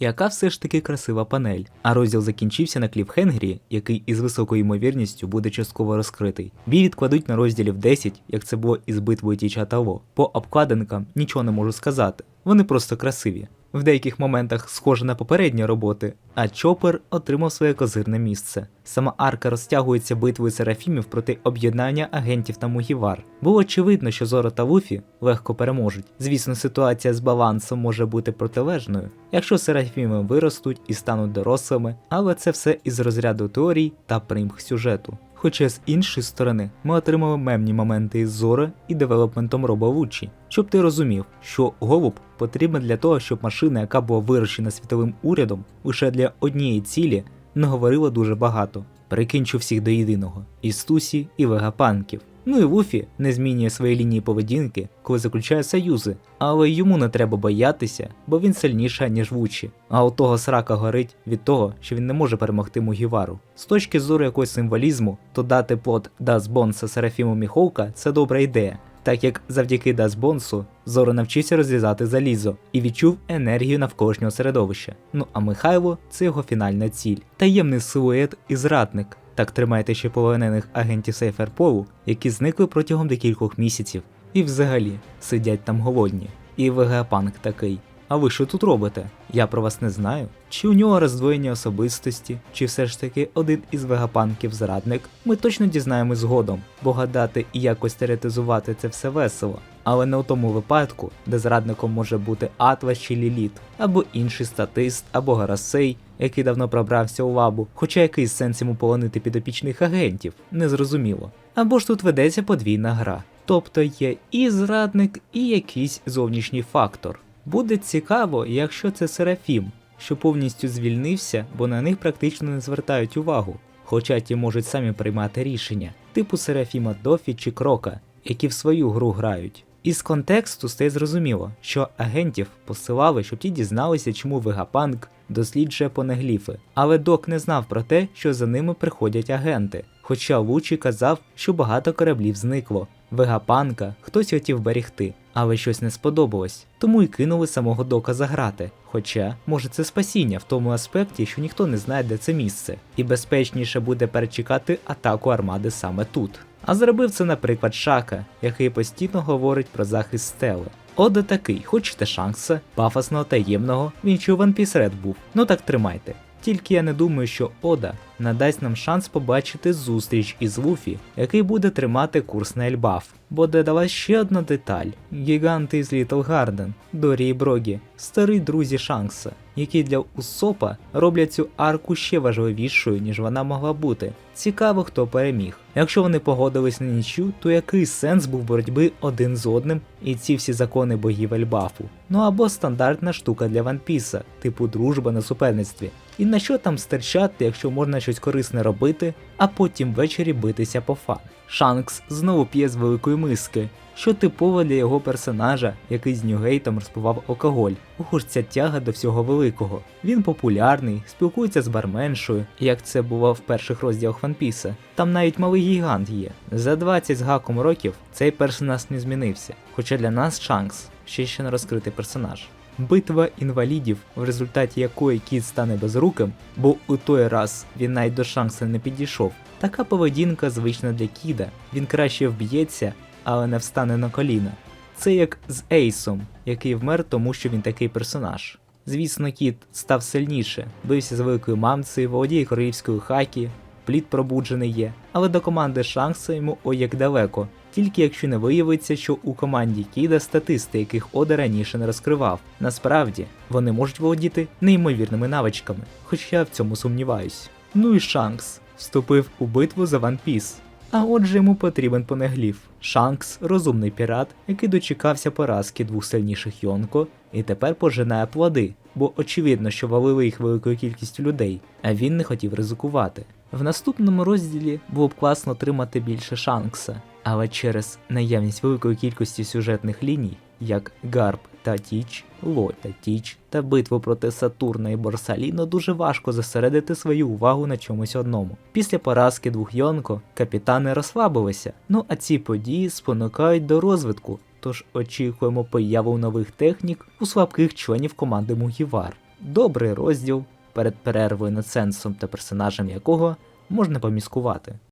Яка все ж таки красива панель. А розділ закінчився на кліфхенгері, який із високою ймовірністю буде частково розкритий. Бій відкладуть на розділів 10, як це було із битвою Тіча Таво. По обкладинкам нічого не можу сказати. Вони просто красиві. В деяких моментах схоже на попередні роботи, а Чопер отримав своє козирне місце. Сама арка розтягується битвою серафімів проти об'єднання агентів та Мугівар. Було очевидно, що Зоро та Луфі легко переможуть. Звісно, ситуація з балансом може бути протилежною, якщо серафіми виростуть і стануть дорослими, але це все із розряду теорій та примх сюжету. Хоча з іншої сторони ми отримали мемні моменти із Зора і девелопментом Роба Вучі, щоб ти розумів, що голуб потрібен для того, щоб машина, яка була вирощена світовим урядом, лише для однієї цілі не говорила дуже багато. Прикінчу всіх до єдиного і Стусі, і вегапанків. Ну і Луфі не змінює свої лінії поведінки, коли заключає союзи, але йому не треба боятися, бо він сильніша, ніж Вучі. А у того срака горить від того, що він не може перемогти Мугівару. З точки зору якогось символізму, то дати плод Дас Бонса Серафіму Міховка це добра ідея. Так як завдяки Дасбонсу Зоро навчився розрізати залізо і відчув енергію навколишнього середовища. Ну а Михайло це його фінальна ціль. Таємний силует і зрадник. Так тримайте ще полонених агентів Сейферполу, які зникли протягом декількох місяців, і взагалі сидять там голодні. І вегапанк такий. А ви що тут робите? Я про вас не знаю. Чи у нього роздвоєння особистості, чи все ж таки один із вегапанків зрадник, ми точно дізнаємось згодом, бо гадати і якось теоретизувати це все весело. Але не у тому випадку, де зрадником може бути Атлас чи Ліліт, або інший статист, або Гарасей, який давно пробрався у лабу, хоча який сенс йому полонити підопічних агентів, незрозуміло. Або ж тут ведеться подвійна гра. Тобто є і зрадник, і якийсь зовнішній фактор. Буде цікаво, якщо це Серафім, що повністю звільнився, бо на них практично не звертають увагу, хоча ті можуть самі приймати рішення, типу Серафіма Дофі чи Крока, які в свою гру грають. Із контексту стає зрозуміло, що агентів посилали, щоб ті дізналися, чому Вегапанк досліджує понегліфи, але док не знав про те, що за ними приходять агенти. Хоча Лучі казав, що багато кораблів зникло. Вегапанка хтось хотів берегти, але щось не сподобалось, тому й кинули самого дока заграти. Хоча, може, це спасіння в тому аспекті, що ніхто не знає, де це місце, і безпечніше буде перечекати атаку армади саме тут. А зробив це, наприклад, Шака, який постійно говорить про захист стели. Ода такий, хочете шанса, пафосного таємного, він чув One Piece був. Ну так тримайте. Тільки я не думаю, що Ода надасть нам шанс побачити зустріч із Луфі, який буде тримати курс на Ельбаф. Бо додалась ще одна деталь: гіганти з Літл Гарден, Дорі і Брогі, старі друзі Шанкса, які для Усопа роблять цю арку ще важливішою, ніж вона могла бути. Цікаво, хто переміг. Якщо вони погодились на нічю, то який сенс був боротьби один з одним і ці всі закони богів Ельбафу? Ну або стандартна штука для Ванпіса, типу дружба на суперництві. І на що там стерчати, якщо можна щось корисне робити, а потім ввечері битися по фан. Шанкс знову п'є з великої миски, що типово для його персонажа, який з Ньюгейтом розпивав алкоголь. Ого ця тяга до всього великого. Він популярний, спілкується з барменшою, як це було в перших розділах Ванпіса. Там навіть малий гігант є. За 20 з гаком років цей персонаж не змінився, хоча для нас Шанкс ще ще не розкритий персонаж. Битва інвалідів, в результаті якої кіт стане безруким, бо у той раз він навіть до Шанкса не підійшов. Така поведінка звична для Кіда. Він краще вб'ється, але не встане на коліна. Це як з Ейсом, який вмер, тому що він такий персонаж. Звісно, кіт став сильніше, бився з великою мамцею, володіє королівською хакі, плід пробуджений є, але до команди Шанкса йому ой як далеко, тільки якщо не виявиться, що у команді Кіда статисти, яких Ода раніше не розкривав. Насправді, вони можуть володіти неймовірними навичками, хоч я в цьому сумніваюсь. Ну і Шанкс вступив у битву за One Piece. А отже йому потрібен понеглів. Шанкс розумний пірат, який дочекався поразки двох сильніших Йонко і тепер пожинає плоди, бо очевидно, що валили їх великою кількістю людей, а він не хотів ризикувати. В наступному розділі було б класно отримати більше Шанкса, але через наявність великої кількості сюжетних ліній, як Гарп та Тіч, Ло та Тіч та битву проти Сатурна і Борсаліно дуже важко зосередити свою увагу на чомусь одному. Після поразки двох Йонко капітани розслабилися, ну а ці події спонукають до розвитку, тож очікуємо появу нових технік у слабких членів команди Мугівар. Добрий розділ, перед перервою над сенсом та персонажем якого можна поміскувати.